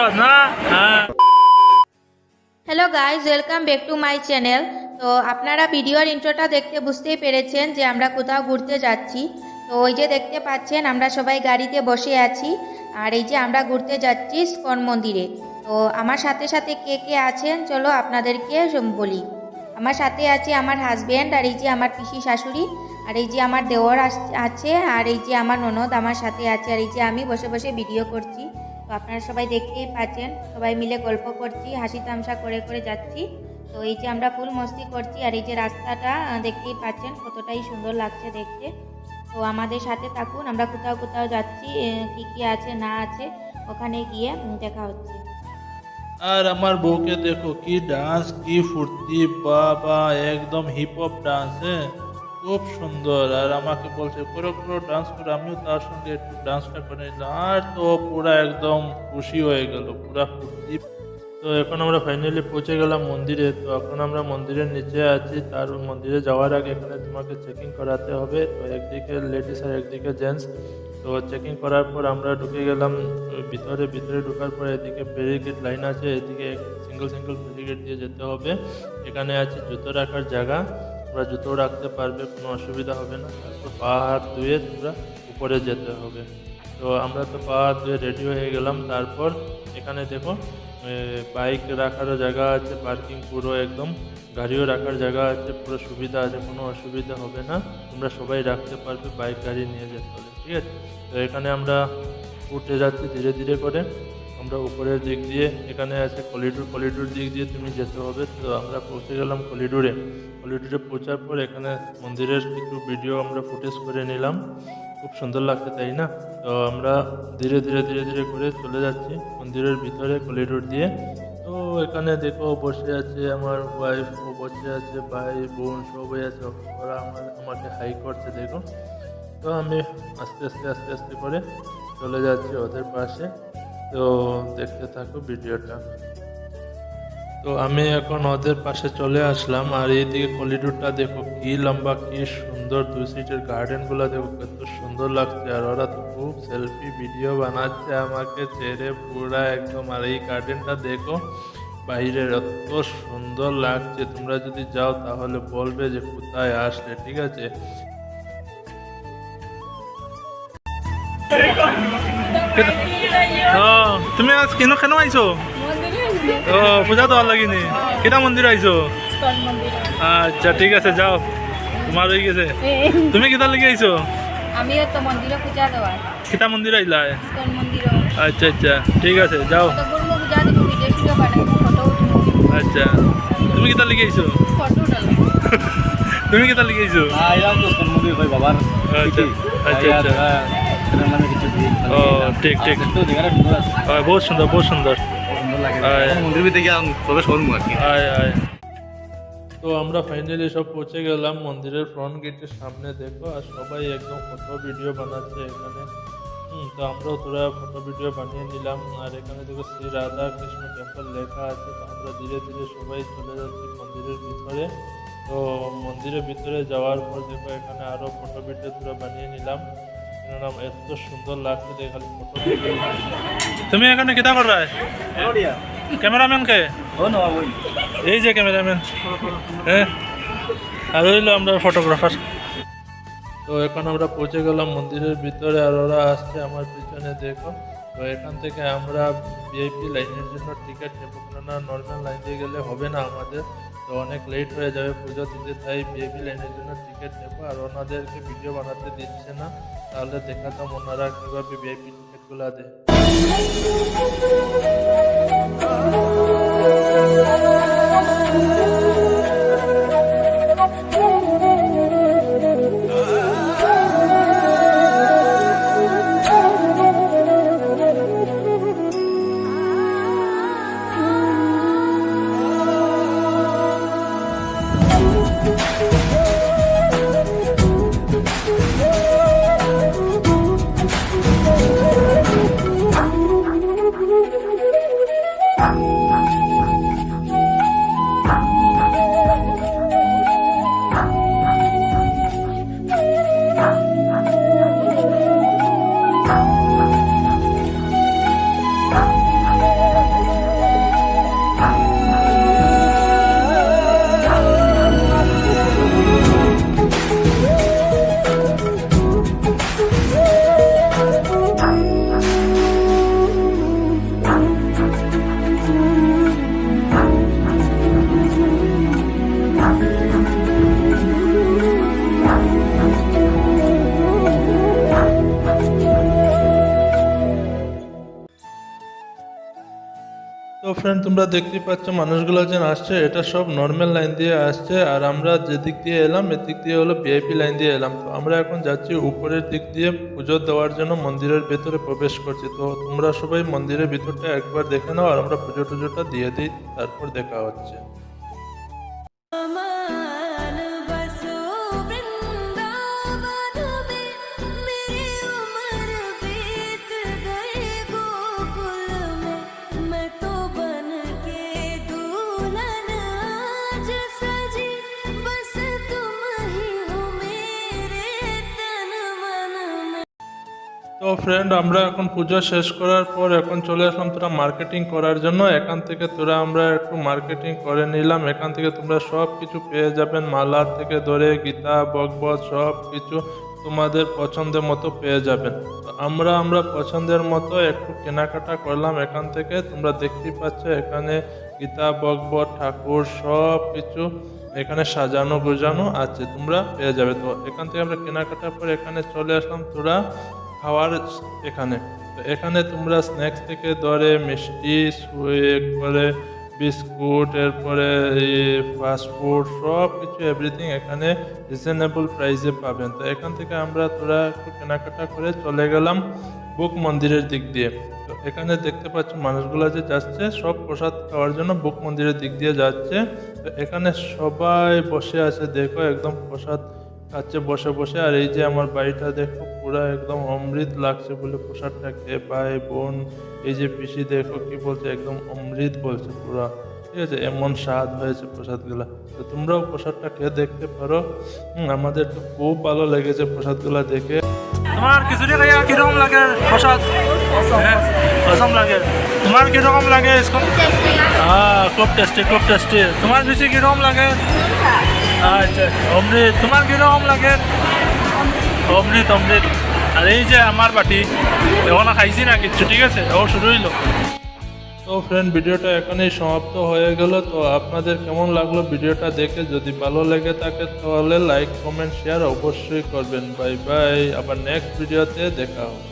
হ্যাঁ। Hello guys welcome back to my channel তো আপনারা ভিডিওর ইন্ট্রোটা দেখতে বুঝতেই পেরেছেন যে আমরা কোথাও ঘুরতে যাচ্ছি। তো ওই যে দেখতে পাচ্ছেন, আমরা সবাই গাড়িতে বসে আছি। আর এই যে আমরা ঘুরতে যাচ্ছি স্কন মন্দিরে। তো আমার সাথে সাথে কে কে আছেন, চলো আপনাদেরকে বলি। আমার সাথে আছে আমার হাজব্যান্ড আর এই যে আমার পিসি শাশুড়ি। আর এই যে আমার আস- আছে আর এই যে আমার ননদ আমার সাথে আছে। আর এই যে আমি বসে বসে ভিডিও করছি। তো আপনারা সবাই দেখতেই পাচ্ছেন, সবাই মিলে গল্প করছি, হাসি তামসা করে করে যাচ্ছি। তো এই যে আমরা ফুল মস্তি করছি আর এই যে রাস্তাটা দেখতেই পাচ্ছেন কতটাই সুন্দর লাগছে দেখতে। তো আমাদের সাথে থাকুন, আমরা কোথাও কোথাও যাচ্ছি কি কি আছে না আছে, ওখানে গিয়ে দেখা হচ্ছে। আর আমার বউকে দেখো, কি ডান্স কি ফুর্তি, বাবা, একদম হিপ হপ ডান্স হ্যাঁ। খুব সুন্দর। আর আমাকে বলছে, পুরো পুরো ডান্স করে আমিও তার সঙ্গে একটু ডান্সটা করে আর তো পুরা একদম খুশি হয়ে গেল, পুরা ফুর্তি তো এখন আমরা ফাইনালি পৌঁছে গেলাম মন্দিরে। তো এখন আমরা মন্দিরের নিচে আছি। তার মন্দিরে যাওয়ার আগে এখানে তোমাকে চেকিং করাতে হবে। তো একদিকে লেডিস আর একদিকে জেন্টস তো চেকিং করার পর আমরা ঢুকে গেলাম ভিতরে ভিতরে ঢোকার পর এদিকে ব্যারিকেড লাইন আছে। এদিকে সিঙ্গেল সিঙ্গেল ব্যারিকেড দিয়ে যেতে হবে। এখানে আছে জুতো রাখার জায়গা। তোমরা জুতো রাখতে পারবে, কোনো অসুবিধা হবে না। তারপর পা হাত ধুয়ে তোমরা উপরে যেতে হবে। তো আমরা তো পা হাত ধুয়ে রেডি হয়ে গেলাম। তারপর এখানে দেখো বাইক রাখারও জায়গা আছে পার্কিং পুরো একদম। গাড়িও রাখার জায়গা আছে, পুরো সুবিধা আছে, কোনো অসুবিধা হবে না। তোমরা সবাই রাখতে পারবে বাইক গাড়ি নিয়ে যেতে হবে, ঠিক আছে? তো এখানে আমরা উঠে যাচ্ছি ধীরে ধীরে করে। আমরা উপরের দিক দিয়ে, এখানে আছে কলিডোর কলিডোর দিক দিয়ে তুমি যেতে হবে। তো আমরা পৌঁছে গেলাম কলিডোরে কলিডোরে পৌঁছার পর এখানে মন্দিরের কিছু ভিডিও আমরা ফুটেজ করে নিলাম। খুব সুন্দর লাগছে, তাই না? তো আমরা ধীরে ধীরে ধীরে ধীরে করে চলে যাচ্ছি মন্দিরের ভিতরে কলিডোর দিয়ে। তো এখানে দেখো বসে আছে আমার ওয়াইফ ও বসে আছে, ভাই, বোন, সবাই আছে। ওরা আমার, আমাকে হাই করছে, দেখো। তো আমি আস্তে আস্তে আস্তে আস্তে করে চলে যাচ্ছি ওদের পাশে। তো দেখতে থাকো ভিডিওটা। তো আমি এখন ওদের পাশে চলে আসলাম, আর এইদিকে কলিডোরটা দেখো কি লম্বা, কি সুন্দর। দুই সিটের গার্ডেনগুলো দেখো কত সুন্দর লাগছে, আর ওরা তো খুব সেলফি ভিডিও বানাচ্ছে আমাকে ছেড়ে পুরা একদম। আর এই গার্ডেনটা দেখো, বাইরের এত সুন্দর লাগছে। তোমরা যদি যাও তাহলে বলবে যে কোথায় আসলে, ঠিক আছে? ও তুমি আজ কেন কেন আইছো ও পূজা তো লাগিনি কেটা মন্দির আইছো আচ্ছা ঠিক আছে যাও। তোমার হয়ে গেছে। তুমি কেটা লেগে আইছো আমিও তো মন্দিরে পূজা দেওয়ার কেটা মন্দির আইলা আচ্ছা আচ্ছা ঠিক আছে যাও। তো গুরমু পূজা দিব ভিডিও ভিডিও বানাই ফটো উঠিব আচ্ছা তুমি কেটা লেগে আইছো তুমি কেটা লেগে আইছো আইলাম তো বাবার আচ্ছা আচ্ছা আচ্ছা। বহুত সুন্দর বহুত সুন্দর। মন্দির তো আমরা ফাইনালি সব পৌঁছে গেলাম মন্দিরের ফ্রন্ট গেটের সামনে, দেখো, আর সবাই একদম ফটো ভিডিও বানাচ্ছে এখানে। তো আমরাও তোরা ফটো ভিডিও বানিয়ে নিলাম। আর এখানে দেখো শ্রী রাধা কৃষ্ণ টেম্পল লেখা আছে, তো আমরা ধীরে ধীরে সবাই চলে যাচ্ছি মন্দিরের ভিতরে। তো মন্দিরের ভিতরে যাওয়ার পর দেখো এখানে আরও ফটো ভিডিও তোরা বানিয়ে নিলাম। এত সুন্দর লাগছে দেখে খালি ফটো তুমি এখানে কিতা কর ক্যামেরাম্যান কে ও না ওই। এই যে ক্যামেরাম্যান। হ্যাঁ আর হইল আমরা ফটোগ্রাফার তো এখন আমরা পৌঁছে গেলাম মন্দিরের ভিতরে আর ওরা আসছে আমার পিছনে দেখো। তো এখান থেকে আমরা ভিআইপি লাইনের জন্য টিকিট নেব। কেননা নর্মাল লাইন দিয়ে গেলে হবে না আমাদের। তো অনেক লেট হয়ে যাবে পুজো দিতে তাই বেবি লাইনের জন্য টিকিট নেব। আর ওনাদেরকে ভিডিও বানাতে দিচ্ছে না। তাহলে দেখাতাম ওনারা কীভাবে ভিআইপি টিকিটগুলো দেয়। 啊 ফ্রেন্ড তোমরা দেখতে পাচ্ছ মানুষগুলো যেন আসছে। এটা সব নর্মাল লাইন দিয়ে আসছে। আর আমরা যেদিক দিয়ে এলাম এদিক দিয়ে হলো ভিআইপি লাইন দিয়ে এলাম। তো আমরা এখন যাচ্ছি উপরের দিক দিয়ে পুজো দেওয়ার জন্য মন্দিরের ভেতরে প্রবেশ করছি। তো তোমরা সবাই মন্দিরের ভিতরটা একবার দেখে নাও, আর আমরা পুজো টুজোটা দিয়ে দিই, তারপর দেখা হচ্ছে। मान তো ফ্রেন্ড আমরা এখন পুজো শেষ করার পর এখন চলে আসলাম তোরা মার্কেটিং করার জন্য। এখান থেকে তোরা আমরা একটু মার্কেটিং করে নিলাম। এখান থেকে তোমরা সব কিছু পেয়ে যাবেন। মালা থেকে ধরে গীতা বকবত সব কিছু তোমাদের পছন্দের মতো পেয়ে যাবেন। তো আমরা আমরা পছন্দের মতো একটু কেনাকাটা করলাম এখান থেকে। তোমরা দেখতেই পাচ্ছ এখানে গীতা বকবত ঠাকুর সব কিছু এখানে সাজানো, গোজানো আছে। তোমরা পেয়ে যাবে। তো এখান থেকে আমরা কেনাকাটার পর এখানে চলে আসলাম তোরা খাওয়ার এখানে। এখানে তোমরা স্ন্যাক্স থেকে ধরে মিষ্টি করে বিস্কুট, এরপরে ফাস্টফুড সব কিছু এভরিথিং এখানে রিজনেবল প্রাইসে পাবেন। তো এখান থেকে আমরা তোরা একটু কেনাকাটা করে চলে গেলাম বুক মন্দিরের দিক দিয়ে। তো এখানে দেখতে পাচ্ছ মানুষগুলো যে যাচ্ছে, সব প্রসাদ খাওয়ার জন্য বুক মন্দিরের দিক দিয়ে যাচ্ছে। তো এখানে সবাই বসে আছে, দেখো একদম প্রসাদ খাচ্ছে, বসে বসে। আর এই যে আমার বাড়িটা, দেখো পুরো একদম অমৃত লাগছে বলে খেয়ে ভাই বোন এই যে পিসি দেখো কি বলছে একদম অমৃত বলছে পুরা। ঠিক আছে এমন স্বাদ হয়েছে প্রসাদগুলা। তো তোমরাও প্রসাদটা খেয়ে দেখতে পারো। আমাদের তো খুব ভালো লেগেছে প্রসাদগুলা দেখে। তোমার খিচুড়ি খাইয়া কীরকম লাগে প্রসাদ? হ্যাঁ, অসম লাগে? তোমার কীরকম লাগে? হ্যাঁ খুব টেস্টি খুব টেস্টি তোমার বেশি কীরকম লাগে? আচ্ছা অমৃত। তোমার কীরকম লাগে? অমৃত তমনি। আর এই যে আমার বাটি, এখন খাইছি না কিচ্ছু, ঠিক আছে? ও শুরু হইল। তো ফ্রেন্ড ভিডিওটা এখানেই সমাপ্ত হয়ে গেল। তো আপনাদের কেমন লাগল ভিডিওটা দেখে? যদি ভালো লেগে থাকে, তাহলে লাইক কমেন্ট শেয়ার অবশ্যই করবেন। বাই বাই আবার নেক্সট ভিডিওতে দেখা হবে।